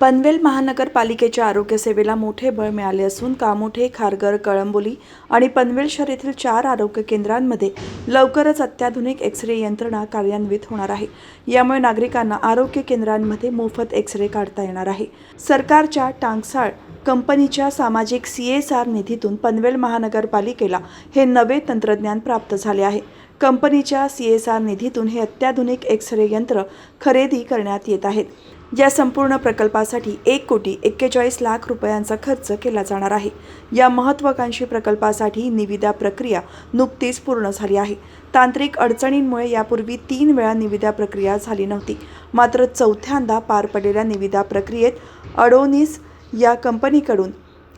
पनवेल महानगरपालिकेच्या आरोग्यसेवेला मोठे बळ मिळाले असून कामोठे खारघर कळंबोली आणि पनवेल शहर येथील चार आरोग्य केंद्रांमध्ये लवकरच अत्याधुनिक एक्स रे यंत्रणा कार्यान्वित होणार आहे. यामुळे नागरिकांना आरोग्य केंद्रांमध्ये मोफत एक्स रे काढता येणार आहे. सरकारच्या टांगसाळ कंपनीच्या सामाजिक सी एस आर निधीतून पनवेल महानगरपालिकेला हे नवे तंत्रज्ञान प्राप्त झाले आहे. कंपनीच्या सी एस आर निधीतून हे अत्याधुनिक एक्स रे यंत्र खरेदी करण्यात येत आहेत. या संपूर्ण प्रकल्पासाठी एक कोटी एक्केचाळीस लाख रुपयांचा खर्च केला जाणार आहे. या महत्त्वाकांक्षी प्रकल्पासाठी निविदा प्रक्रिया नुकतीच पूर्ण झाली आहे. तांत्रिक अडचणींमुळे यापूर्वी तीन वेळा निविदा प्रक्रिया झाली नव्हती. मात्र चौथ्यांदा पार पडलेल्या निविदा प्रक्रियेत अडोनिस या कंपनीकडून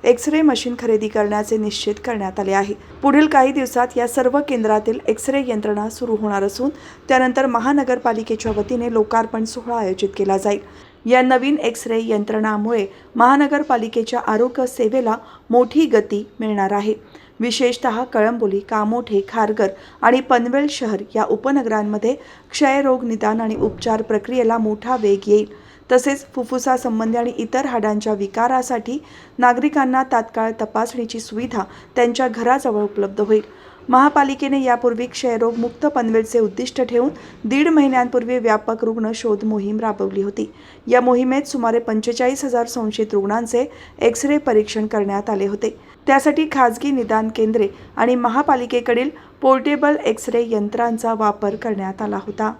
एक्स रे मशीन खरेदी करण्याचे निश्चित करण्यात आले आहे. पुढील काही दिवसात या सर्व केंद्रातील एक्स रे यंत्रणा सुरू होणार असून त्यानंतर महानगरपालिकेच्या वतीने लोकार्पण सोहळा आयोजित केला जाईल. या नवीन एक्स रे यंत्रणामुळे महानगरपालिकेच्या आरोग्य सेवेला मोठी गती मिळणार आहे. विशेषतः कळंबोली कामोठे खारघर आणि पनवेल शहर या उपनगरांमध्ये क्षयरोग निदान आणि उपचार प्रक्रियेला मोठा वेग येईल. तसेच फुफ्फुसासंबंधी आणि इतर हाडांच्या विकारासाठी नागरिकांना तात्काळ तपासणीची सुविधा त्यांच्या घराजवळ उपलब्ध होईल. महापालिकेने यापूर्वी क्षयरोग मुक्त पनवेलचे उद्दिष्ट ठेवून दीड महिन्यांपूर्वी व्यापक रुग्ण शोध मोहीम राबवली होती. या मोहिमेत सुमारे पंचेचाळीस हजार संशयित रुग्णांचे एक्स रे परीक्षण करण्यात आले होते. त्यासाठी खाजगी निदान केंद्रे आणि महापालिकेकडील पोर्टेबल एक्स रे यंत्रांचा वापर करण्यात आला होता.